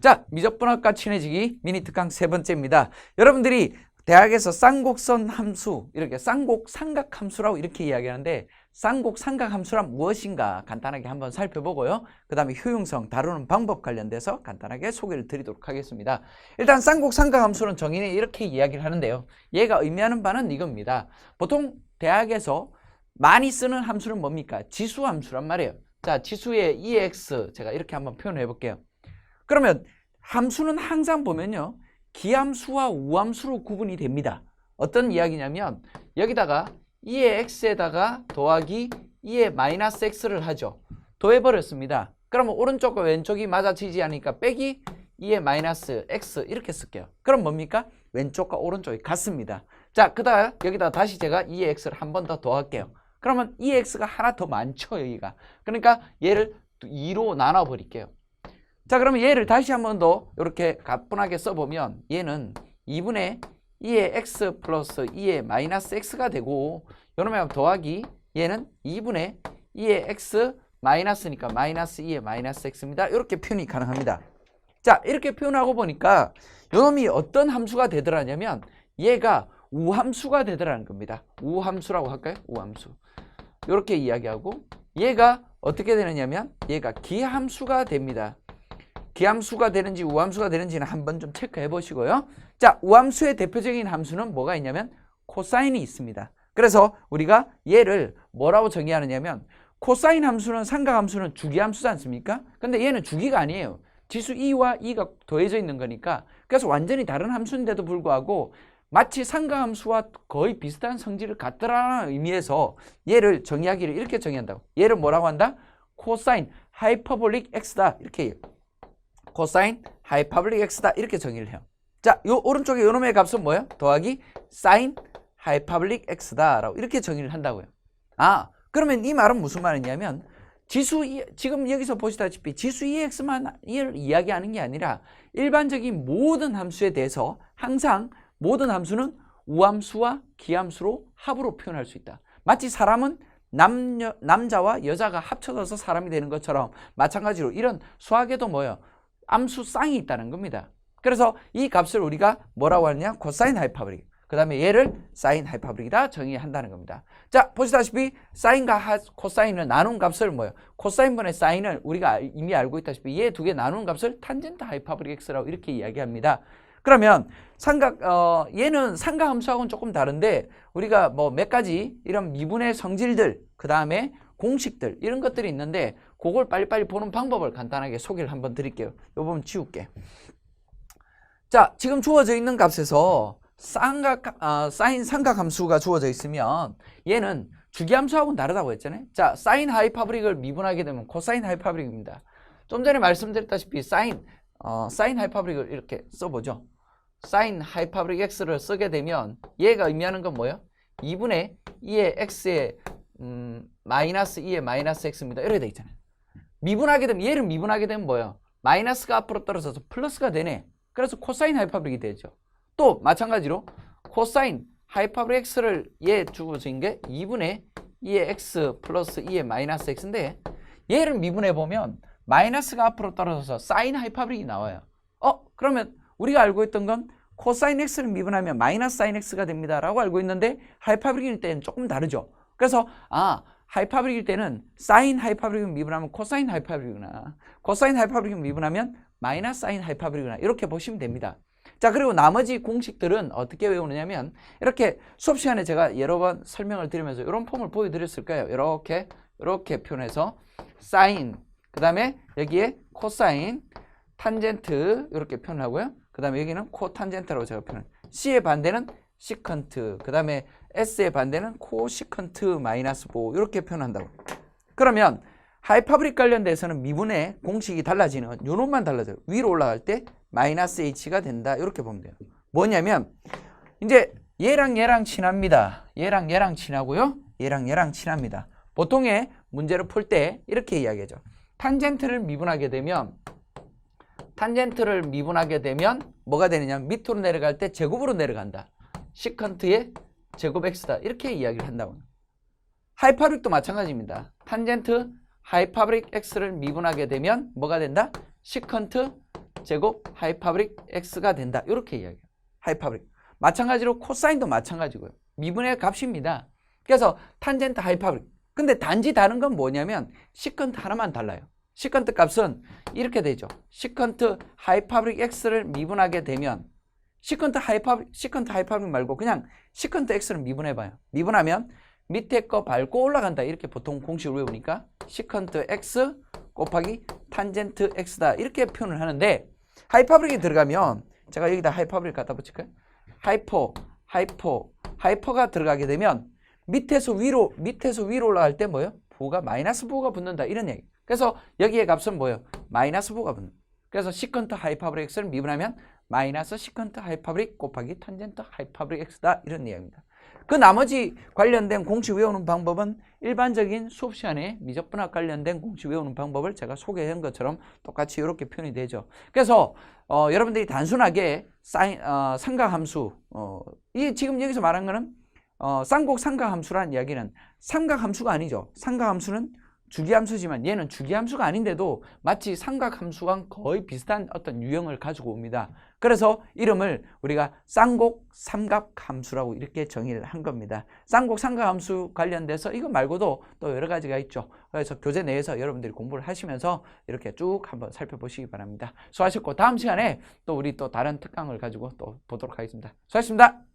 자, 미적분학과 친해지기 미니 특강 세 번째입니다. 여러분들이 대학에서 쌍곡선 함수, 이렇게 쌍곡 삼각 함수라고 이렇게 이야기하는데 쌍곡 삼각 함수란 무엇인가 간단하게 한번 살펴보고요. 그 다음에 효용성, 다루는 방법 관련돼서 간단하게 소개를 드리도록 하겠습니다. 일단 쌍곡 삼각 함수는 정의는 이렇게 이야기를 하는데요. 얘가 의미하는 바는 이겁니다. 보통 대학에서 많이 쓰는 함수는 뭡니까? 지수 함수란 말이에요. 자, 지수의 EX 제가 이렇게 한번 표현해 볼게요. 그러면 함수는 항상 보면요. 기함수와 우함수로 구분이 됩니다. 어떤 이야기냐면 여기다가 2의 x에다가 더하기 2의 마이너스 x를 하죠. 더해버렸습니다. 그러면 오른쪽과 왼쪽이 맞아지지 않으니까 빼기 2의 마이너스 x 이렇게 쓸게요. 그럼 뭡니까? 왼쪽과 오른쪽이 같습니다. 자, 그 다음 여기다 다시 제가 2의 x를 한 번 더 더할게요. 그러면 2의 x가 하나 더 많죠, 여기가. 그러니까 얘를 2로 나눠버릴게요. 자, 그러면 얘를 다시 한 번 더 이렇게 가뿐하게 써보면 얘는 2분의 2의 x 플러스 2의 마이너스 x가 되고 요놈에 더하기 얘는 2분의 2의 x 마이너스니까 마이너스 2의 마이너스 x입니다. 이렇게 표현이 가능합니다. 자, 이렇게 표현하고 보니까 요놈이 어떤 함수가 되더라냐면 얘가 우함수가 되더라는 겁니다. 우함수라고 할까요? 우함수. 이렇게 이야기하고 얘가 어떻게 되느냐면 얘가 기함수가 됩니다. 기함수가 되는지 우함수가 되는지는 한번 좀 체크해 보시고요. 자, 우함수의 대표적인 함수는 뭐가 있냐면 코사인이 있습니다. 그래서 우리가 얘를 뭐라고 정의하느냐면 코사인 함수는 삼각 함수는 주기 함수지 않습니까? 근데 얘는 주기가 아니에요. 지수 2와 2가 더해져 있는 거니까 그래서 완전히 다른 함수인데도 불구하고 마치 삼각함수와 거의 비슷한 성질을 갖더라는 의미에서 얘를 정의하기를 이렇게 정의한다고. 얘를 뭐라고 한다? 코사인 하이퍼볼릭 x다. 이렇게. 코사인 하이퍼볼릭 x다. 이렇게 정의를 해요. 자, 요 오른쪽에 요 놈의 값은 뭐예요? 더하기 사인 하이퍼볼릭 x다라고 이렇게 정의를 한다고요. 아, 그러면 이 말은 무슨 말이냐면 지수 이- 지금 여기서 보시다시피 지수 2x만 을 이야기하는 게 아니라 일반적인 모든 함수에 대해서 항상 모든 함수는 우함수와 기함수로 합으로 표현할 수 있다. 마치 사람은 남녀, 남자와 여자가 합쳐져서 사람이 되는 것처럼 마찬가지로 이런 수학에도 뭐예요? 암수 쌍이 있다는 겁니다. 그래서 이 값을 우리가 뭐라고 하느냐? 코사인 하이파브릭. 그 다음에 얘를 사인 하이파브릭이다 정의한다는 겁니다. 자, 보시다시피 사인과 하, 코사인을 나눈 값을 뭐예요? 코사인분의 사인을 우리가 알- 이미 알고 있다시피 얘 두 개 나눈 값을 탄젠트 하이파브릭 x라고 이렇게 이야기합니다. 그러면 삼각 어 얘는 삼각 함수하고는 조금 다른데 우리가 뭐 몇 가지 이런 미분의 성질들 그다음에 공식들 이런 것들이 있는데 그걸 빨리빨리 보는 방법을 간단하게 소개를 한번 드릴게요. 요 부분 지울게. 자, 지금 주어져 있는 값에서 쌍각 아, 사인 삼각 함수가 주어져 있으면 얘는 주기 함수하고는 다르다고 했잖아요. 자, 사인 하이파브릭을 미분하게 되면 코사인 하이파브릭입니다. 좀 전에 말씀드렸다시피 사인 어, 사인 하이파브릭을 이렇게 써보죠. 사인 하이파브릭 x를 쓰게 되면 얘가 의미하는 건 뭐예요? 2분의 2의 x의 음, 마이너스 2의 마이너스 x입니다. 이렇게 돼 있잖아요. 미분하게 되면 얘를 미분하게 되면 뭐예요? 마이너스가 앞으로 떨어져서 플러스가 되네. 그래서 코사인 하이파브릭이 되죠. 또 마찬가지로 코사인 하이파브릭 x를 얘 주어진 게 2분의 2의 x 플러스 2의 마이너스 x인데 얘를 미분해 보면 마이너스가 앞으로 떨어져서 사인 하이파브릭이 나와요. 어? 그러면 우리가 알고 있던 건 코사인 x를 미분하면 마이너스 사인 x가 됩니다라고 알고 있는데 하이파브릭일 때는 조금 다르죠. 그래서 아 하이파브릭일 때는 사인 하이파브릭을 미분하면 코사인 하이파브릭이구나. 코사인 하이파브릭을 미분하면 마이너스 사인 하이파브릭이구나. 이렇게 보시면 됩니다. 자 그리고 나머지 공식들은 어떻게 외우느냐면 이렇게 수업 시간에 제가 여러 번 설명을 드리면서 이런 폼을 보여드렸을 거예요. 이렇게 이렇게 표현해서 사인 그 다음에 여기에 코사인 탄젠트 이렇게 표현하고요. 그 다음에 여기는 코탄젠트라고 제가 표현. C의 반대는 시컨트. 그 다음에 S의 반대는 코시컨트 마이너스 보 이렇게 표현한다고. 그러면 하이파브릭 관련돼서는 미분의 공식이 달라지는 요놈만 달라져요. 위로 올라갈 때 마이너스 H가 된다. 이렇게 보면 돼요. 뭐냐면 이제 얘랑 얘랑 친합니다. 얘랑 얘랑 친하고요. 얘랑 얘랑 친합니다. 보통의 문제를 풀 때 이렇게 이야기하죠. 탄젠트를 미분하게 되면 탄젠트를 미분하게 되면 뭐가 되느냐 밑으로 내려갈 때 제곱으로 내려간다. 시컨트의 제곱 x다. 이렇게 이야기를 한다고. 하이파브릭도 마찬가지입니다. 탄젠트 하이파브릭 x를 미분하게 되면 뭐가 된다? 시컨트 제곱 하이파브릭 x가 된다. 이렇게 이야기해요. 하이파브릭. 마찬가지로 코사인도 마찬가지고요. 미분의 값입니다. 그래서 탄젠트 하이파브릭. 근데 단지 다른 건 뭐냐면 시컨트 하나만 달라요. 시컨트 값은 이렇게 되죠. 시컨트 하이파브릭 x를 미분하게 되면 시컨트 하이파브릭 시컨트 하이파브릭 말고 그냥 시컨트 x를 미분해 봐요. 미분하면 밑에 거 밟고 올라간다. 이렇게 보통 공식을 외우니까 시컨트 x 곱하기 탄젠트 x다. 이렇게 표현을 하는데 하이파브릭이 들어가면 제가 여기다 하이파브릭 갖다 붙일까요? 하이퍼, 하이퍼, 하이퍼가 들어가게 되면 밑에서 위로 밑에서 위로 올라갈 때 뭐예요? 부가 마이너스 부가 붙는다 이런 얘기. 그래서 여기에 값은 뭐예요? 마이너스 부가 붙는. 그래서 시컨트 하이파브릭 x를 미분하면 마이너스 시컨트 하이파브릭 곱하기 탄젠트 하이파브릭 x다 이런 이야기입니다. 그 나머지 관련된 공식 외우는 방법은 일반적인 수업 시간에 미적분학 관련된 공식 외우는 방법을 제가 소개한 것처럼 똑같이 이렇게 표현이 되죠. 그래서 어, 여러분들이 단순하게 사인, 어, 삼각함수 어, 이 지금 여기서 말한 거는 어, 쌍곡 삼각함수란 이야기는 삼각함수가 아니죠. 삼각함수는 주기함수지만 얘는 주기함수가 아닌데도 마치 삼각함수와 거의 비슷한 어떤 유형을 가지고 옵니다. 그래서 이름을 우리가 쌍곡 삼각함수라고 이렇게 정의를 한 겁니다. 쌍곡 삼각함수 관련돼서 이거 말고도 또 여러 가지가 있죠. 그래서 교재 내에서 여러분들이 공부를 하시면서 이렇게 쭉 한번 살펴보시기 바랍니다. 수고하셨고 다음 시간에 또 우리 또 다른 특강을 가지고 또 보도록 하겠습니다. 수고하셨습니다.